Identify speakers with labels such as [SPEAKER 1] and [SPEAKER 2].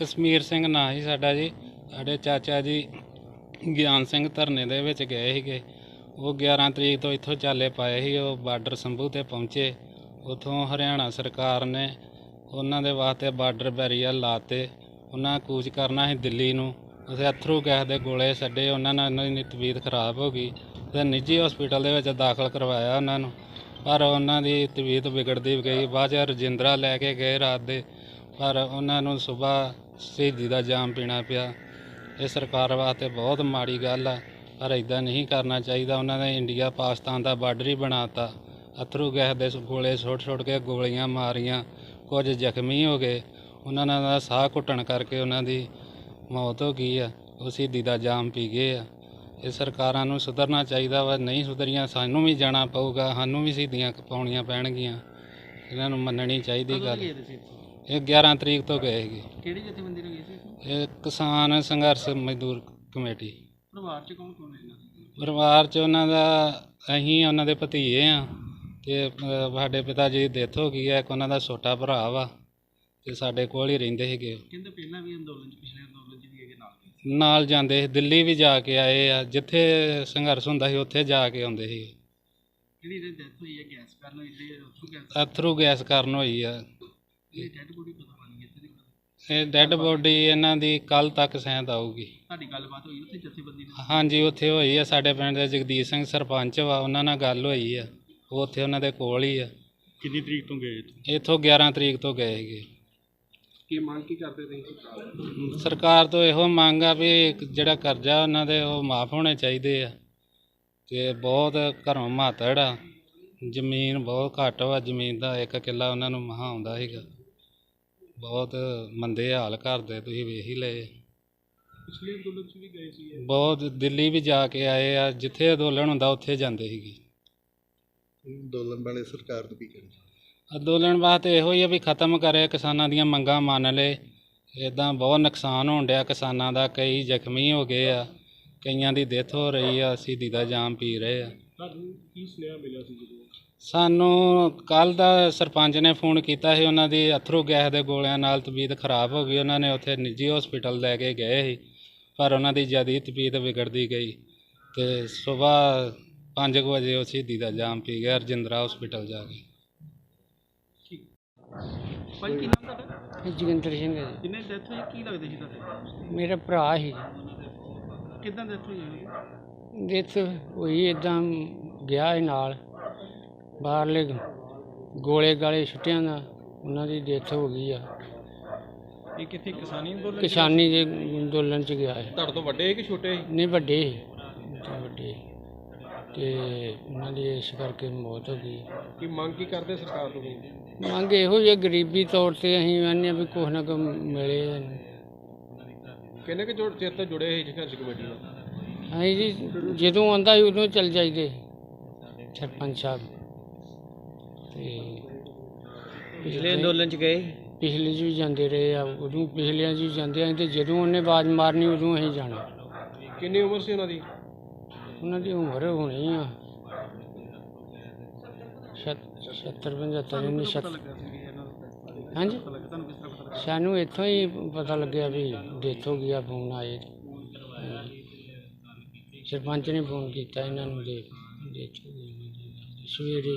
[SPEAKER 1] ਕਸ਼ਮੀਰ ਸਿੰਘ ਨਾਂ ਸੀ ਸਾਡਾ ਜੀ। ਸਾਡੇ ਚਾਚਾ ਜੀ ਗਿਆਨ ਸਿੰਘ ਧਰਨੇ ਦੇ ਵਿੱਚ ਗਏ ਸੀਗੇ। ਉਹ 11 ਤਰੀਕ ਤੋਂ ਇੱਥੋਂ ਚਾਲੇ ਪਾਏ ਸੀ, ਉਹ ਬਾਰਡਰ ਸੰਭੂ ਤੇ ਪਹੁੰਚੇ। ਉਥੋਂ ਹਰਿਆਣਾ ਸਰਕਾਰ ਨੇ ਉਹਨਾਂ ਦੇ ਵਾਸਤੇ ਬਾਰਡਰ ਬੈਰੀਅਰ ਲਾਤੇ। ਉਹਨਾਂ ਕੂਚ ਕਰਨਾ ਸੀ ਦਿੱਲੀ ਨੂੰ। ਉਸੇ ਅਥਰੂ ਗੈਸ ਦੇ ਗੋਲੇ ਛੱਡੇ, ਉਹਨਾਂ ਨਾਲ ਉਹਨਾਂ ਦੀ ਤਬੀਅਤ ਖਰਾਬ ਹੋ ਗਈ। ਤੇ ਨਿੱਜੀ ਹਸਪੀਟਲ ਦੇ ਵਿੱਚ ਦਾਖਲ ਕਰਵਾਇਆ ਉਹਨਾਂ ਨੂੰ। ਪਰ ਉਹਨਾਂ ਦੀ ਤਬੀਅਤ ਵਿਗੜਦੀ ਗਈ। ਬਾਅਦ ਚ ਰਜਿੰਦਰਾ ਲੈ ਕੇ ਗਏ ਰਾਤ ਦੇ। ਪਰ ਉਹਨਾਂ ਨੂੰ ਸਵੇਰ ਸ਼ਹੀਦੀ ਦਾ ਜਾਮ ਪੀਣਾ ਪਿਆ। ਇਹ ਸਰਕਾਰ ਵਾਸਤੇ ਬਹੁਤ ਮਾੜੀ ਗੱਲ ਆ ਪਰ ਇਦਾਂ ਨਹੀਂ ਕਰਨਾ ਚਾਹੀਦਾ। ਉਹਨਾਂ ਨੇ ਇੰਡੀਆ ਪਾਕਿਸਤਾਨ ਦਾ ਬਾਰਡਰ ਹੀ ਬਣਾਤਾ। ਅਥਰੂ ਗੈਸ ਦੇ ਗੋਲੇ ਛੋਟ ਛੋਟ ਕੇ ਗੋਲੀਆਂ ਮਾਰੀਆਂ। ਕੁਝ ਜ਼ਖਮੀ ਹੋ ਗਏ। ਉਹਨਾਂ ਦਾ ਸਾਹ ਘੁੱਟਣ ਕਰਕੇ ਉਹਨਾਂ ਦੀ ਮੌਤ ਹੋ ਗਈ ਆ। ਉਹ ਸ਼ਹੀਦੀ ਦਾ ਜਾਮ ਪੀ ਗਏ ਆ। ਇਹ ਸਰਕਾਰਾਂ ਨੂੰ ਸੁਧਰਨਾ ਚਾਹੀਦਾ ਵਾ। ਨਹੀਂ ਸੁਧਰੀਆਂ ਸਾਨੂੰ ਵੀ ਜਾਣਾ ਪਊਗਾ। ਸਾਨੂੰ ਵੀ ਸ਼ਹੀਦੀਆਂ ਪਾਉਣੀਆਂ ਪੈਣਗੀਆਂ। ਇਹਨਾਂ ਨੂੰ ਮੰਨਣੀ ਚਾਹੀਦੀ ਗੱਲ। ਇਹ 11 ਤਰੀਕ ਤੋਂ ਗਏ ਹੈਗੇ
[SPEAKER 2] ਕਿਹੜੀ ਜਥੇਬੰਦੀ ਨੂੰ ਗਏ ਸੀ?
[SPEAKER 1] ਇਹ ਕਿਸਾਨ ਸੰਘਰਸ਼ ਮਜ਼ਦੂਰ ਕਮੇਟੀ।
[SPEAKER 2] ਪਰਿਵਾਰ ਚ ਕੌਣ ਕੌਣ ਹੈ ਇਹਨਾਂ ਦੇ
[SPEAKER 1] ਪਰਿਵਾਰ ਚ ਉਹਨਾਂ ਦਾ ਅਸੀਂ ਉਹਨਾਂ ਦੇ ਭਤੀਏ ਆ ਤੇ ਸਾਡੇ ਪਿਤਾ ਜੀ ਦੀ ਡੈਥ ਹੋ ਗਈ ਹੈ ਇੱਕ ਉਹਨਾਂ ਦਾ ਛੋਟਾ ਭਰਾ ਵਾ ਤੇ ਸਾਡੇ ਕੋਲ ਹੀ ਰਹਿੰਦੇ ਹੈਗੇ
[SPEAKER 2] ਕਹਿੰਦੇ ਪਹਿਲਾਂ ਵੀ ਅੰਦੋਲਨ ਚ ਪਿਛਲੇ ਅੰਦੋਲਨ ਚ ਵੀ ਹੈਗੇ ਨਾਲ ਗਏ
[SPEAKER 1] ਨਾਲ ਜਾਂਦੇ ਸੀ, ਦਿੱਲੀ ਵੀ ਜਾ ਕੇ ਆਏ ਆ ਜਿੱਥੇ ਸੰਘਰਸ਼ ਹੁੰਦਾ ਸੀ ਉੱਥੇ ਜਾ ਕੇ ਆਉਂਦੇ ਸੀ
[SPEAKER 2] ਜਿਹੜੀ ਇਹਦੀ ਡੈਥ ਹੋਈ ਹੈ ਗੈਸ ਕਰਨ ਇਹਦੇ ਉੱਥੋਂ ਗੈਸ
[SPEAKER 1] ਅਥਰੂ ਗੈਸ ਕਾਰਨ ਹੋਈ ਆ।
[SPEAKER 2] ਇਹ ਡੈਡ ਬੋਡੀ ਪਤਾ ਨਹੀਂ ਇੱਥੇ ਦੀ?
[SPEAKER 1] ਇਹ ਡੈੱਡ ਬੋਡੀ ਇਹਨਾਂ ਦੀ ਕੱਲ ਤੱਕ ਸੈਂਦ ਆਊਗੀ।
[SPEAKER 2] ਤੁਹਾਡੀ ਗੱਲਬਾਤ ਹੋਈ ਉੱਥੇ ਜਥੇਬੰਦੀ ਨਾਲ?
[SPEAKER 1] ਹਾਂਜੀ ਉੱਥੇ ਹੋਈ ਆ ਸਾਡੇ ਪਿੰਡ ਦੇ ਜਗਦੀਸ਼ ਸਿੰਘ ਸਰਪੰਚ ਵਾ ਉਹਨਾਂ ਨਾਲ ਗੱਲ ਹੋਈ ਆ। ਉਹ ਉੱਥੇ ਉਹਨਾਂ ਦੇ ਕੋਲ ਹੀ ਆ।
[SPEAKER 2] ਕਿੰਨੀ ਤਰੀਕ ਤੋਂ ਗਏ
[SPEAKER 1] ਇੱਥੋਂ? 11 ਤਰੀਕ ਤੋਂ ਗਏ ਸੀਗੇ।
[SPEAKER 2] ਕੀ ਮੰਗ ਕੀ ਕਰਦੇ ਤੁਸੀਂ
[SPEAKER 1] ਸਰਕਾਰ ਤੋਂ ਇਹੋ ਮੰਗ ਆ ਵੀ ਜਿਹੜਾ ਕਰਜ਼ਾ ਉਹਨਾਂ ਦੇ ਉਹ ਮਾਫ ਹੋਣੇ ਚਾਹੀਦੇ ਆ। ਤੇ ਬਹੁਤ ਘਰੋਂ ਮਾਤੜ ਆ। ਜ਼ਮੀਨ ਬਹੁਤ ਘੱਟ ਵਾ ਜ਼ਮੀਨ ਦਾ ਇੱਕ ਕਿੱਲਾ ਉਹਨਾਂ ਨੂੰ ਮਹਾ ਆਉਂਦਾ ਸੀਗਾ। ਬਹੁਤ ਮੰਦੇ ਹਾਲ ਕਰਦੇ ਤੁਸੀਂ ਵੇਖ ਹੀ ਲਏ।
[SPEAKER 2] ਪਿਛਲੇ ਅੰਦੋਲਨ ਚ ਵੀ ਗਏ ਸੀ
[SPEAKER 1] ਬਹੁਤ ਦਿੱਲੀ ਵੀ ਜਾ ਕੇ ਆਏ ਆ ਜਿੱਥੇ ਅੰਦੋਲਨ ਹੁੰਦਾ ਉੱਥੇ ਜਾਂਦੇ ਸੀਗੇ।
[SPEAKER 3] ਅੰਦੋਲਨ ਵਾਲੇ ਸਰਕਾਰ ਨੂੰ ਕੀ ਕਹਿਣਾ?
[SPEAKER 1] ਅੰਦੋਲਨ ਵਾਸਤੇ ਇਹੋ ਹੀ ਆ ਵੀ ਖਤਮ ਕਰੇ ਕਿਸਾਨਾਂ ਦੀਆਂ ਮੰਗਾਂ ਮੰਨ ਲਏ ਇਦਾਂ ਬਹੁਤ ਨੁਕਸਾਨ ਹੋਣ ਡਿਆ ਕਿਸਾਨਾਂ ਦਾ ਕਈ ਜ਼ਖਮੀ ਹੋ ਗਏ ਆ ਕਈਆਂ ਦੀ ਡੈਥ ਹੋ ਰਹੀ ਆ ਸ਼ਹੀਦੀ ਦਾ ਜਾਮ ਪੀ ਰਹੇ ਆ।
[SPEAKER 2] ਤੁਹਾਨੂੰ ਕੀ ਸੁਨੇਹਾ ਮਿਲਿਆ ਸੀ ਜਦੋਂ
[SPEAKER 1] ਸਾਨੂੰ ਕੱਲ ਦਾ ਸਰਪੰਚ ਨੇ ਫੋਨ ਕੀਤਾ ਸੀ ਉਹਨਾਂ ਦੀ ਅਥਰੂ ਗੈਸ ਦੇ ਗੋਲਿਆਂ ਨਾਲ ਤਬੀਅਤ ਖਰਾਬ ਹੋ ਗਈ ਉਹਨਾਂ ਨੇ ਉੱਥੇ ਨਿੱਜੀ ਹਸਪੀਟਲ ਲੈ ਕੇ ਗਏ ਸੀ ਪਰ ਉਹਨਾਂ ਦੀ ਜ਼ਿਆਦਾ ਤਬੀਅਤ ਵਿਗੜਦੀ ਗਈ ਤੇ ਸਵੇਰ 5 ਵਜੇ ਉਹ ਸ਼ਹੀਦੀ ਦਾ ਜਾਮ ਪੀ ਗਿਆ ਰਜਿੰਦਰਾ ਹਸਪੀਟਲ ਜਾ ਕੇ।
[SPEAKER 2] ਭਾਈ ਕੀ ਨਾਮ ਤੁਹਾਡਾ?
[SPEAKER 4] ਜੋਗਿੰਦਰ ਸਿੰਘ ਹੈ ਜੀ।
[SPEAKER 2] ਜਿੰਨੇ ਡੈਥ ਹੋਈ ਕੀ ਲੱਗਦੇ ਸੀ ਤੁਹਾਡੇ?
[SPEAKER 4] ਮੇਰਾ ਭਰਾ ਸੀ।
[SPEAKER 2] ਕਿਦਾਂ ਡੈਥ ਹੋਈ? ਉਹਦੀ?
[SPEAKER 4] ਡੈਥ ਹੋਈ ਇਦਾਂ ਗਿਆ ਸੀ ਨਾਲ। ਬਾਹਰਲੇ ਗੋਲੇ ਗਾਲੇ ਛੁੱਟਿਆਂ ਦਾ ਉਹਨਾਂ ਦੀ ਡੈਥ ਹੋ ਗਈ ਆ।
[SPEAKER 2] ਇਹ ਕਿੱਥੇ ਕਿਸਾਨੀ ਅੰਦੋਲਨ
[SPEAKER 4] ਕਿਸਾਨੀ ਦੇ ਅੰਦੋਲਨ ਚ ਗਿਆ ਹੈ।
[SPEAKER 2] ਤੁਹਾਡੇ ਤੋਂ ਵੱਡੇ ਕਿ ਛੋਟੇ
[SPEAKER 4] ਨਹੀਂ ਵੱਡੇ ਸੀ, ਤਾਂ ਵੱਡੇ ਸੀ। ਤੇ ਉਹਨਾਂ ਦੀ ਇਸ ਕਰਕੇ ਮੌਤ ਹੋ ਗਈ।
[SPEAKER 2] ਕੀ ਮੰਗ ਕੀ ਕਰਦੇ ਸਰਕਾਰ ਤੋਂ?
[SPEAKER 4] ਮੰਗ ਇਹੋ ਜਿਹੀ ਗਰੀਬੀ ਤੌਰ ਤੇ ਅਸੀਂ ਆਨੇ ਵੀ ਕੁਛ ਨਾ ਕੁਛ ਮਿਲੇ।
[SPEAKER 2] ਕਿੰਨੇ ਕਿ ਜੋੜ ਚਿਰ ਤੋਂ ਜੁੜੇ ਸੀ ਸੰਘਰਸ਼ ਕਮੇਟੀ ਨਾਲ?
[SPEAKER 4] ਅਸੀਂ ਜੀ ਜਦੋਂ ਆਉਂਦਾ ਸੀ ਉਦੋਂ ਚੱਲ ਜਾਈਦੇ। ਸਰਪੰਚ ਸਾਹਿਬ। ਤੇ ਪਿਛਲੇ ਅੰਦੋਲਨ ਚ ਗਏ? ਪਿਛਲੇ 'ਚ ਵੀ ਜਾਂਦੇ ਰਹੇ ਆ ਉਦੋਂ ਪਿਛਲਿਆਂ 'ਚ ਵੀ ਜਾਂਦੇ ਆ ਤੇ ਜਦੋਂ ਉਹਨੇ ਆਵਾਜ਼ ਮਾਰਨੀ ਉਦੋਂ ਅਸੀਂ ਜਾਣਾ।
[SPEAKER 2] ਕਿੰਨੀ ਉਮਰ ਸੀ ਉਹਨਾਂ ਦੀ?
[SPEAKER 4] ਉਹਨਾਂ ਦੀ ਉਮਰ ਹੋਣੀ ਆ। 70 75 ਨਹੀਂ ਸੱਤ। ਹਾਂਜੀ? ਸਾਨੂੰ ਇੱਥੋਂ ਹੀ ਪਤਾ ਲੱਗਿਆ ਵੀ ਡੈਥ ਹੋ ਗਿਆ ਫੋਨ ਆਏ। ਸਰਪੰਚ ਨੇ ਫੋਨ ਕੀਤਾ ਇਹਨਾਂ ਨੂੰ ਦੇ ਡੈਥ ਹੋ ਗਈ। ਸਵੇਰੇ